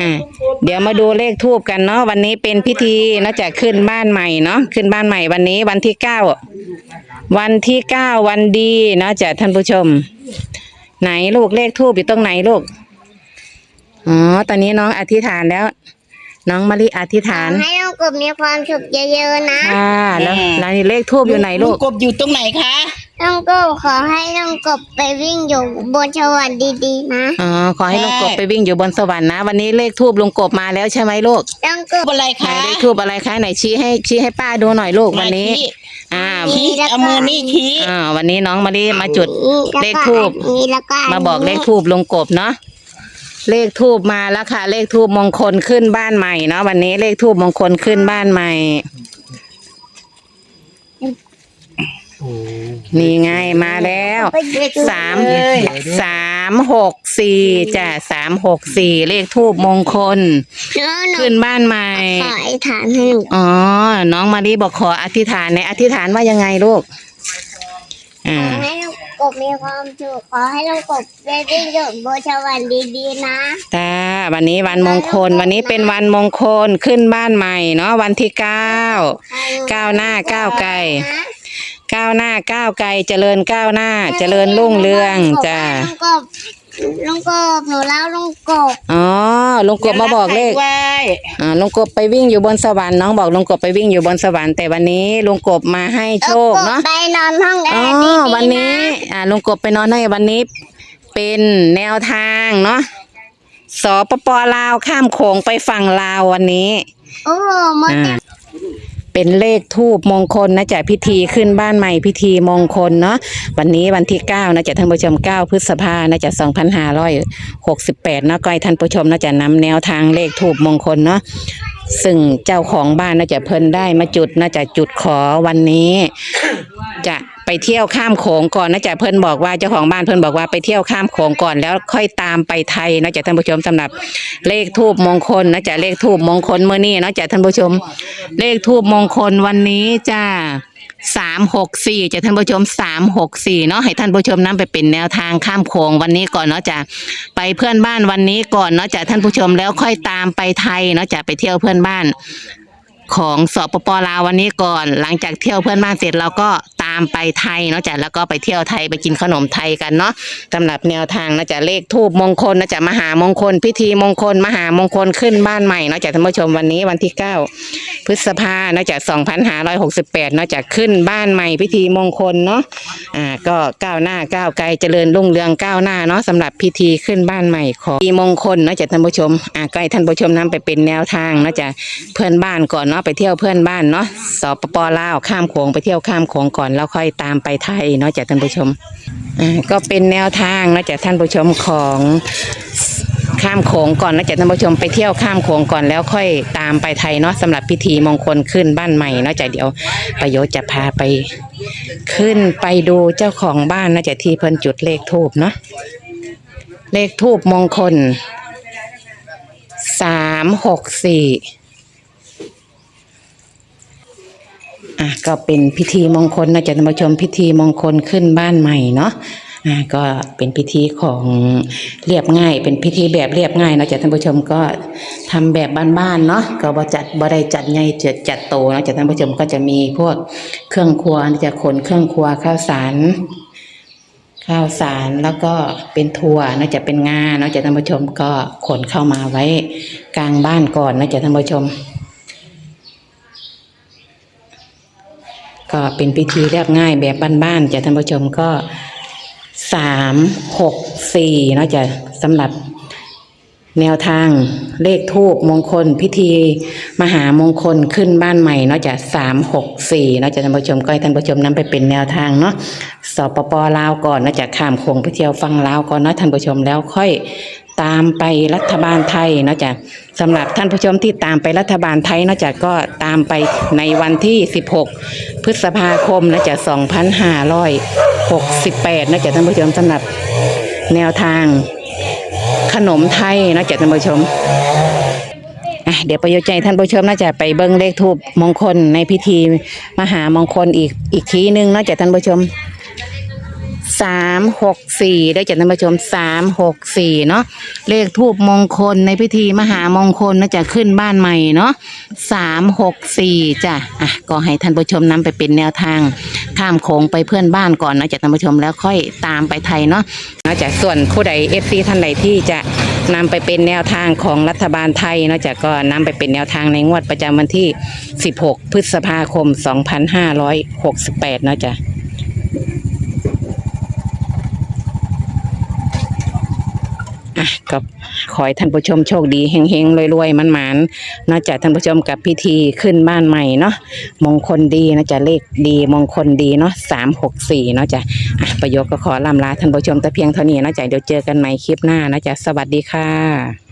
อ่าเดี๋ยวมาดูเลขทูบกันเนาะวันนี้เป็นพิธีเนอกจากขึ้นบ้านใหม่เนาะขึ้นบ้านใหม่วันนี้วันที่เก้าวันที่เก้าวันดีเนาะจากท่านผู้ชม ไหนลูกเลขทูบอยู่ตรงไหนลูกอ๋อตอนนี้น้องอธิษฐานแล้ว น้องมะลิอธิษฐานให้น้องกบมีความสุขเยอะๆนะค่ะแล้วแล้วนี่เลขทูบอยู่ไหนลูกกบอยู่ตรงไหนคะ น้องกบขอให้น้องกบไปวิ่งอยู่บนสวรรค์ดีๆนะอ๋อขอให้ลุงกบไปวิ่งอยู่บนสวรรค์นะ วันนี้เลขทูบลุงกบมาแล้วใช่ไหมลูกน้องกกบบอะไรไหนคะเลขทูบอะไรคะไหนชี้ให้ชี้ให้ป้าดูหน่อยลูกวันนี้ อ่าชี้เอามือนี่ชี้อ่าวันนี้น้องมาดีมาจุดนี่เลขทูบนี่แล้วก็มาบอกเลขทูบลุงกบเนาะเลขทูบมาแล้วค่ะ เลขทูบมงคลขึ้นบ้านใหม่เนาะวันนี้เลขทูบมงคลขึ้นบ้านใหม่ นี่ไงมาแล้วสามสามหกสี่จ้ะสามหกสี่เลขทูบมงคลน้องหนูขึ้นบ้านใหม่ ขออธิษฐานให้หนูอ๋อ น้องมารีบอกขออธิษฐานในอธิษฐานว่ายังไงลูกขอ่าอให้น้องกบมีความสุขขอให้น้องกบไปวิ่งอยู่บนสวรรค์ดีๆนะจ้าวันนี้วันมงคล วันนี้เป็นวันมงคลขึ้นบ้านใหม่เนาะวันที่เก้าก้าวหน้าก้าวไกล ก้าวหน้าก้าวไกลเจริญก้าวหน้า เจริญรุ่งเรืองจ้าน้องกบน้องกบหนูเล่าน้องกบอ๋อลุงกบมาบอกเลขไว้อ่าลุงกบไปวิ่งอยู่บนสวรรค์น้องบอกลุงกบไปวิ่งอยู่บนสวรรค์แต่วันนี้ลุงกบมาให้โชคเนาะไปนอนห้องแออ๋อร์ดีๆวันนี้ อ่าลุงกบไปนอนให้วันนี้ เป็นแนวทางเนาะสปปลาวข้ามโขงไปฝั่งลาววันนี้ โอ้โหมดอ่า เป็นเลขทูบมงคลนะจ๊ะพิธีขึ้นบ้านใหม่พิธีมงคลเนาะวันนี้วันที่ 9 นะจ๊ะท่านผู้ชม 9 พฤษภานะจ๊ะ2568เนาะก็ให้ท่านผู้ชมนะจ๊ะนำแนวทางเลขทูบมงคลเนาะ ซึ่งเจ้าของบ้านน่าจะเพิ่นได้มาจุดน่าจะจุดขอวันนี้ จะไปเที่ยวข้ามโขงก่อนน่าจะเพิ่นบอกว่าเจ้าของบ้านเพิ่นบอกว่าไปเที่ยวข้ามโขงก่อนแล้วค่อยตามไปไทยน่าจะท่านผู้ชมสำหรับเลขทูบมงคลน่าจะเลขทูบมงคลเมื่อนี้น่าจะท่านผู้ชม เลขทูบมงคลวันนี้จ้า สามหกสี่จะท่านผู้ชมสามหกสี่เนาะให้ท่านผู้ชมนำไปเป็นแนวทางข้ามโขงวันนี้ก่อนเนาะจ้ะไปเพื่อนบ้านวันนี้ก่อนเนาะจ้ะท่านผู้ชมแล้วค่อยตามไปไทยเนาะจ้ะไปเที่ยวเพื่อนบ้าน ของสปปลาววันนี้ก่อน หลังจากเที่ยวเพื่อนบ้านเสร็จเราก็ามไปไทยเนาะจ้ะแล้วก็ไปเที่ยวไทยไปกินขนมไทยกันเนาะสำหรับแนวทางนะจ๊ะเลขทูบมงคลนะจ๊ะมหามงคล พิธีมงคล มหามงคลขึ้นบ้านใหม่เนาะจ้ะท่านผู้ชมวันนี้วันที่เก้าพฤษภาเนาะจ้ะ2568เนาะจ้ะขึ้นบ้านใหม่พิธีมงคลเนาะอ่าก็ก้าวหน้าก้าวไกลเจริญรุ่งเรืองก้าวหน้าเนาะสำหรับพิธีขึ้นบ้านใหม่ของพิธีมงคลเนาะจ้ะท่านผู้ชมอ่าใก็ให้ท่านผู้ชมนำไปเป็นแนวทางเนาะจ้ะเพื่อนบ้านก่อนเนาะไปเที่ยวเพื่อนบ้านเนาะสปปลาวข้ามโขงไปเที่ยวข้ามโขงก่อนแล้วค่อยตามไปไทยเนาะจ้ะท่านผู้ชมก็เป็นแนวทางเนาะจ้ะท่านผู้ชมของข้ามโขงก่อนเนาะจ้ะท่านผู้ชมไปเที่ยวข้ามโขงก่อนแล้วค่อยตามไปไทยเนาะสำหรับพิธีมงคลขึ้นบ้านใหม่เนาะจ้ะเดี๋ยวประโยชน์จะพาไปขึ้นไปดูเจ้าของบ้านเนาะจ้ะที่เพิ่นจุดเลขทูบเนาะเลขทูบมงคลสามหกสี่ อะก็เป็นพิธีมงคลนะจะท่านผู้ชมพิธีมงคลขึ้นบ้านใหม่เนาะอะก็เป็นพิธีของเรียบง่าย เป็นพิธีแบบเรียบง่ายเนาะจ๊ะท่านผู้ชมก็ทำแบบบ้านๆเนาะก็บ่จัดบ่ได้จัดใหญ่จัดจัดโตเนาะจ๊ะท่านผู้ชมก็จะมีพวกเครื่องครัวนะจะขนเครื่องครัวข้าวสารข้าวสารแล้วก็เป็นถั่วเนาะจะเป็นงาเนาะจ๊ะท่านผู้ชมก็ขนเข้ามาไว้กลางบ้านก่อนนะจ๊ะท่านผู้ชม ก็เป็นพิธีเรียบง่ายแบบบ้านๆจ้ะท่านผู้ชมก็สามหกสี่เนาะจ้ะสำหรับแนวทางเลขทูบมงคล พิธีมหามงคลขึ้นบ้านใหม่เนาะจะสามหกสี่เนาะจะท่านผู้ชมก็ให้ท่านผู้ชมนำไปเป็นแนวทางเนาะสปปลาวก่อนเนาะจะข้ามโขงไปเที่ยวฟังลาวก่อนเนาะท่านผู้ชมแล้วค่อย ตามไปรัฐบาลไทยเนาะจ้ะสำหรับท่านผู้ชมที่ตามไปรัฐบาลไทยเนาะจ้ะก็ตามไปในวันที่ 16 พฤษภาคมนะจ๊ะ2568นะจ๊ะท่านผู้ชมสำหรับแนวทางขนมไทยนะจ๊ะท่านผู้ชมเดี๋ยวประโยชน์ใจท่านผู้ชมน่าจะไปเบิ้งเลขทูบมงคลในพิธีมหามงคลอีกอีกทีหนึงนะจ๊ะท่านผู้ชม สามหกสี่ได้จากท่านผู้ชมสามหกสี่เนาะเลขทูบมงคลในพิธีมหามงคลนะจะขึ้นบ้านใหม่เนาะสามหกสี่จ้ะอะก็ให้ท่านผู้ชมนำไปเป็นแนวทางข้ามโขงไปเพื่อนบ้านก่อนนะจากท่านผู้ชมแล้วค่อยตามไปไทยเนาะนอกจากส่วนผู้ใดเอฟซีท่านใดที่จะนำไปเป็นแนวทางของรัฐบาลไทยนอกจากก็นำไปเป็นแนวทางในงวดประจำวันที่ 16 พฤษภาคม 2568นะจ๊ะ อะก็ขอให้ท่านผู้ชมโชคดีเฮงๆรวยๆมันหมานนอกจากท่านผู้ชมกับพิธีขึ้นบ้านใหม่เนาะมงคลดีนะจ๊ะเลขดีมงคลดีเนาะสามหกสี่เนาะจ๊ะอะประโยคก็ขอลำลาท่านผู้ชมแต่เพียงเท่านี้นะจ๊ะเดี๋ยวเจอกันใหม่คลิปหน้านะจ๊ะสวัสดีค่ะ